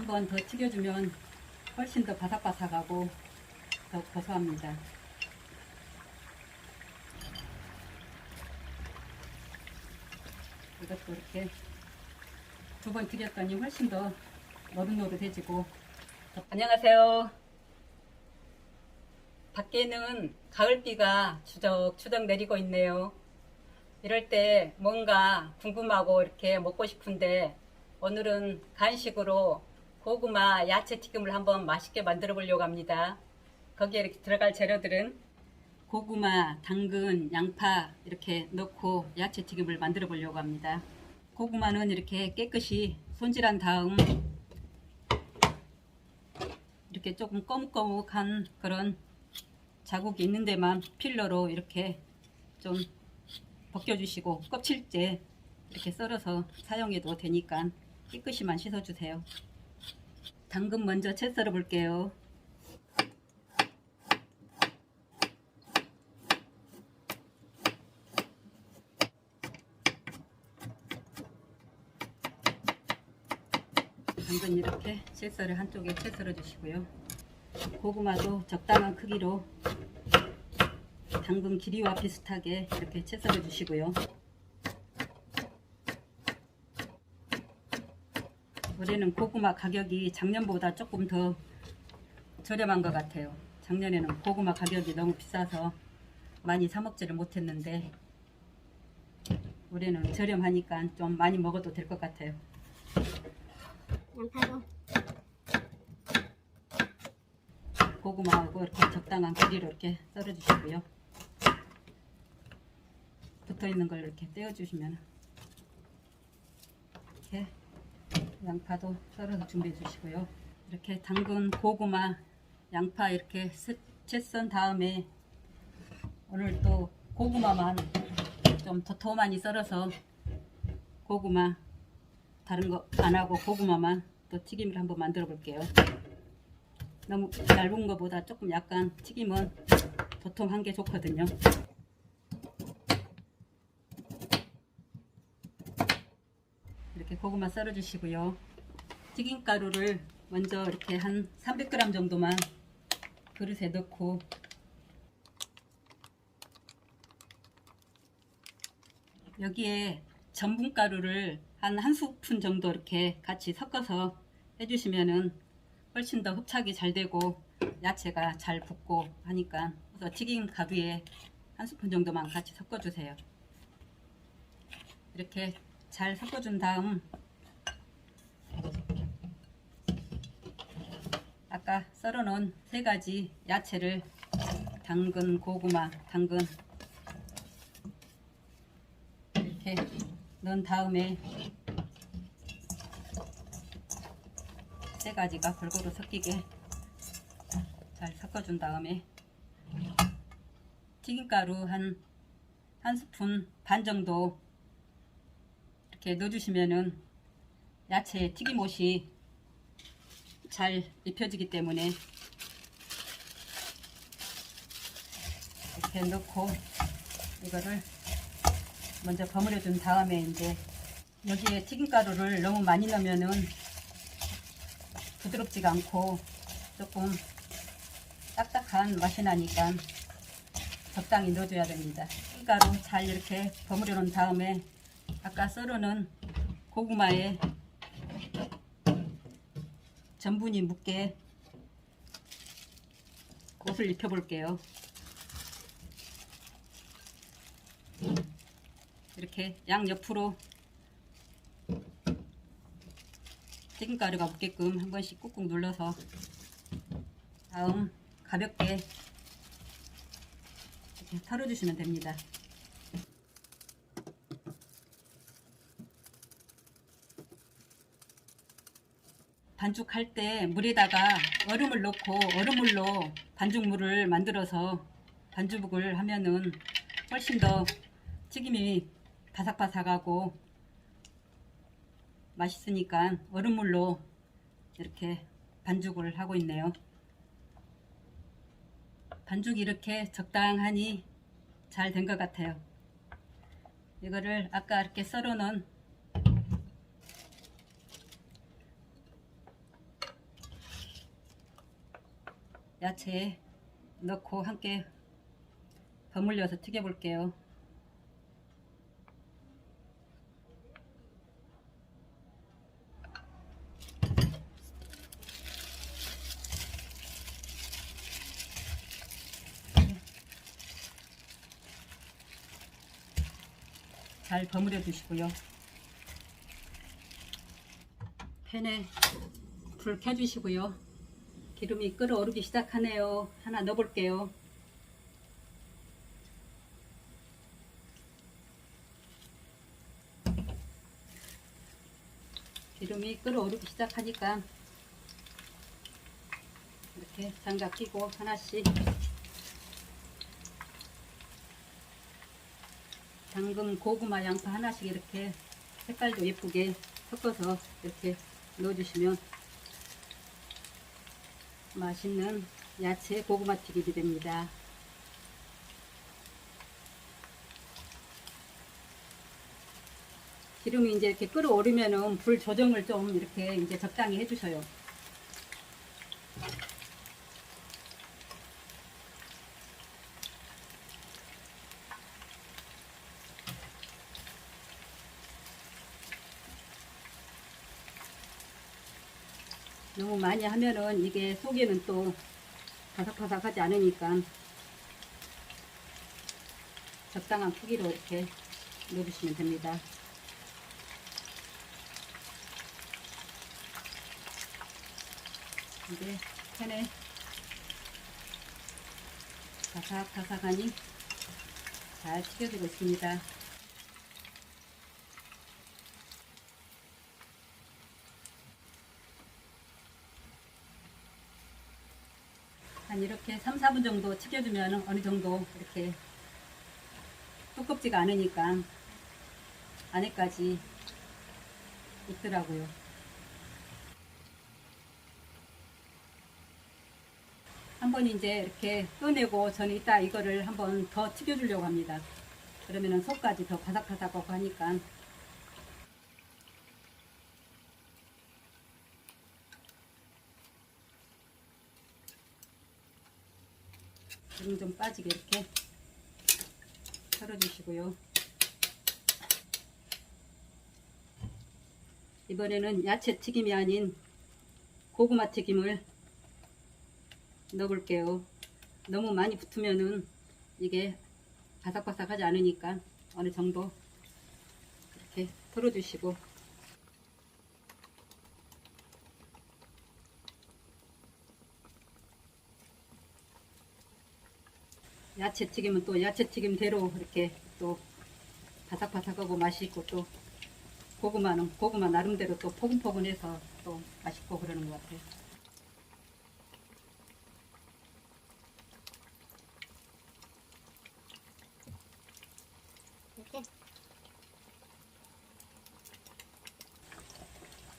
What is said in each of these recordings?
한 번 더 튀겨주면 훨씬 더 바삭바삭하고 더 고소합니다. 이것도 이렇게 두 번 튀겼더니 훨씬 더 노릇노릇해지고 안녕하세요. 밖에는 가을비가 추적추적 내리고 있네요. 이럴 때 뭔가 궁금하고 이렇게 먹고 싶은데 오늘은 간식으로 고구마 야채 튀김을 한번 맛있게 만들어 보려고 합니다. 거기에 이렇게 들어갈 재료들은 고구마, 당근, 양파 이렇게 넣고 야채 튀김을 만들어 보려고 합니다. 고구마는 이렇게 깨끗이 손질한 다음 이렇게 조금 꺼묵꺼묵한 그런 자국이 있는 데만 필러로 이렇게 좀 벗겨주시고 껍질째 이렇게 썰어서 사용해도 되니까 깨끗이만 씻어주세요. 당근 먼저 채 썰어 볼게요. 당근 이렇게 채썰을 한쪽에 채 썰어 주시고요. 고구마도 적당한 크기로 당근 길이와 비슷하게 이렇게 채 썰어 주시고요. 올해는 고구마 가격이 작년보다 조금 더 저렴한 것 같아요. 작년에는 고구마 가격이 너무 비싸서 많이 사 먹지를 못했는데 올해는 저렴하니까 좀 많이 먹어도 될 것 같아요. 양파도 고구마하고 이렇게 적당한 길이로 이렇게 썰어 주시고요. 붙어 있는 걸 이렇게 떼어 주시면 이렇게 양파도 썰어서 준비해 주시고요. 이렇게 당근, 고구마, 양파 이렇게 채 썬 다음에 오늘 또 고구마만 좀 도톰하니 썰어서 고구마 다른 거 안 하고 고구마만 또 튀김을 한번 만들어 볼게요. 너무 얇은 거보다 조금 약간 튀김은 도톰한 게 좋거든요. 이렇게 고구마 썰어 주시고요. 튀김가루를 먼저 이렇게 한 300g 정도만 그릇에 넣고 여기에 전분가루를 한 한 스푼 정도 이렇게 같이 섞어서 해주시면은 훨씬 더 흡착이 잘 되고 야채가 잘 붙고 하니까 그래서 튀김 가루에 한 스푼 정도만 같이 섞어주세요. 이렇게 잘 섞어준 다음 아까 썰어놓은 세 가지 야채를 당근, 고구마, 당근 이렇게 넣은 다음에 세 가지가 골고루 섞이게 잘 섞어준 다음에 튀김가루 한, 한 스푼 반 정도 이렇게 넣어주시면은 야채 튀김옷이 잘 입혀지기 때문에 이렇게 넣고 이거를 먼저 버무려 준 다음에 이제 여기에 튀김가루를 너무 많이 넣으면은 부드럽지가 않고 조금 딱딱한 맛이 나니까 적당히 넣어줘야 됩니다. 튀김가루 잘 이렇게 버무려 놓은 다음에 아까 썰어놓은 고구마에 전분이 묻게 옷을 입혀 볼게요. 이렇게 양 옆으로 튀김가루가 묻게끔 한 번씩 꾹꾹 눌러서 다음 가볍게 이렇게 털어주시면 됩니다. 반죽할 때 물에다가 얼음을 넣고 얼음물로 반죽물을 만들어서 반죽을 하면은 훨씬 더 튀김이 바삭바삭하고 맛있으니까 얼음물로 이렇게 반죽을 하고 있네요. 반죽이 이렇게 적당하니 잘 된 것 같아요. 이거를 아까 이렇게 썰어 놓은 야채 넣고 함께 버물려서 튀겨 볼게요. 잘 버무려 주시고요. 팬에 불 켜주시고요. 기름이 끓어오르기 시작하네요. 하나 넣어볼게요. 기름이 끓어오르기 시작하니까 이렇게 장갑 끼고 하나씩 당근, 고구마, 양파 하나씩 이렇게 색깔도 예쁘게 섞어서 이렇게 넣어주시면 맛있는 야채 고구마 튀김이 됩니다. 기름이 이제 이렇게 끓어오르면은 불 조정을 좀 이렇게 이제 적당히 해주셔요. 너무 많이 하면은 이게 속에는 또 바삭바삭하지 않으니까 적당한 크기로 이렇게 넣어주시면 됩니다. 이제 팬에 바삭바삭하니 잘 튀겨지고 있습니다. 한 이렇게 3, 4분 정도 튀겨주면 어느 정도 이렇게 두껍지가 않으니까 안에까지 익더라고요. 한번 이제 이렇게 꺼내고 저는 이따 이거를 한번 더 튀겨주려고 합니다. 그러면은 속까지 더 바삭바삭하고 하니까 기름 좀 빠지게 이렇게 썰어주시고요. 이번에는 야채 튀김이 아닌 고구마 튀김을 넣어볼게요. 너무 많이 붙으면은 이게 바삭바삭하지 않으니까 어느 정도 이렇게 털어주시고 야채 튀김은 또 야채 튀김대로 이렇게 또 바삭바삭하고 맛있고 또 고구마는 고구마 나름대로 또 포근포근해서 또 맛있고 그러는 것 같아요. 이렇게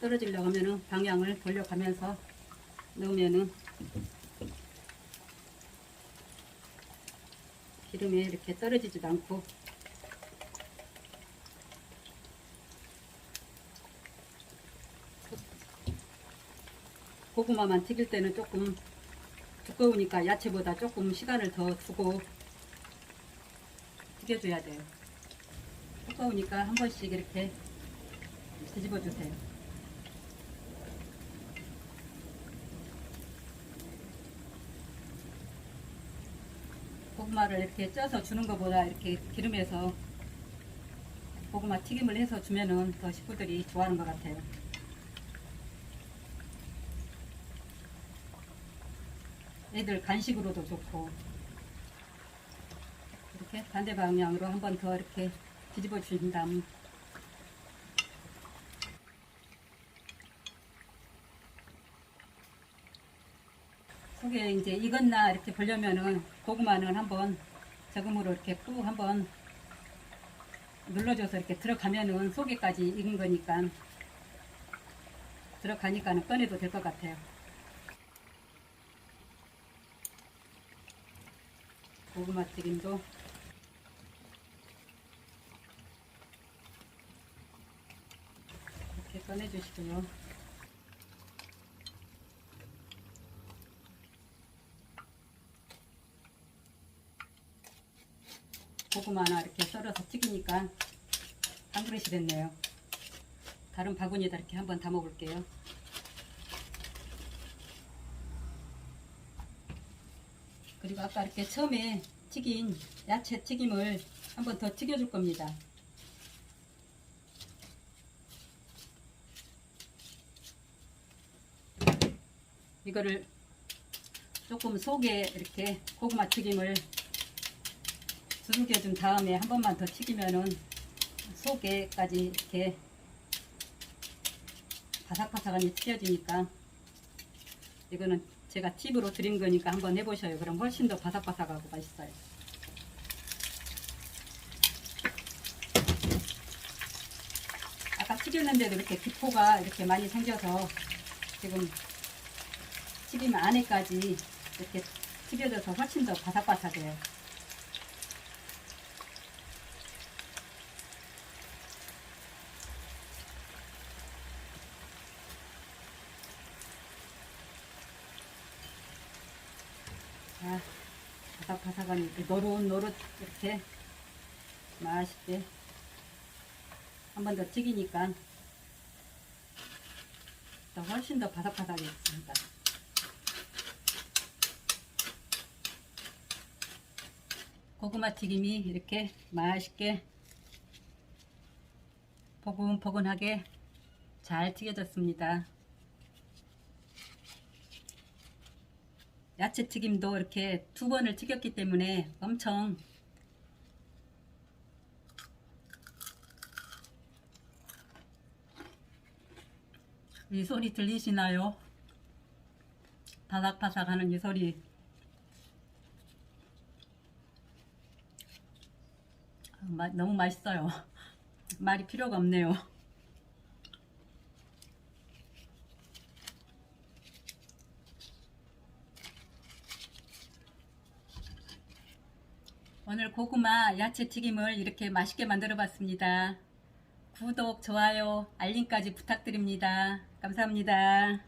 떨어지려고 하면은 방향을 돌려가면서 넣으면은 기름에 이렇게 떨어지지도 않고 고구마만 튀길 때는 조금 두꺼우니까 야채보다 조금 시간을 더 두고 튀겨줘야 돼요. 두꺼우니까 한 번씩 이렇게 뒤집어 주세요. 고구마를 이렇게 쪄서 주는 것보다 이렇게 기름에서 고구마 튀김을 해서 주면은 더 식구들이 좋아하는 것 같아요. 애들 간식으로도 좋고 이렇게 반대 방향으로 한 번 더 이렇게 뒤집어 주신 다음 속에 이제 익었나 이렇게 보려면은 고구마는 한번 저금으로 이렇게 꾹 한번 눌러줘서 이렇게 들어가면은 속에까지 익은 거니까 들어가니까는 꺼내도 될 것 같아요. 고구마 튀김도 이렇게 꺼내주시고요. 고구마 하나 이렇게 썰어서 튀기니까 한 그릇이 됐네요. 다른 바구니에다 이렇게 한번 담아 볼게요. 그리고 아까 이렇게 처음에 튀긴 야채 튀김을 한번 더 튀겨줄 겁니다. 이거를 조금 속에 이렇게 고구마 튀김을 두들겨 준 다음에 한 번만 더 튀기면은 속에까지 이렇게 바삭바삭하니 튀겨지니까 이거는 제가 팁으로 드린 거니까 한번 해보셔요. 그럼 훨씬 더 바삭바삭하고 맛있어요. 아까 튀겼는데도 이렇게 기포가 이렇게 많이 생겨서 지금 튀김 안에까지 이렇게 튀겨져서 훨씬 더 바삭바삭해요. 자, 바삭바삭한 이렇게 노릇노릇 이렇게 맛있게 한 번 더 튀기니까 더 훨씬 더 바삭바삭해졌습니다. 고구마 튀김이 이렇게 맛있게 포근포근하게 잘 튀겨졌습니다. 야채 튀김도 이렇게 두 번을 튀겼기 때문에 엄청 이 소리 들리시나요? 바삭바삭 하는 이 소리 아, 마- 너무 맛있어요. 말이 필요가 없네요. 오늘 고구마 야채 튀김을 이렇게 맛있게 만들어 봤습니다. 구독, 좋아요, 알림까지 부탁드립니다. 감사합니다.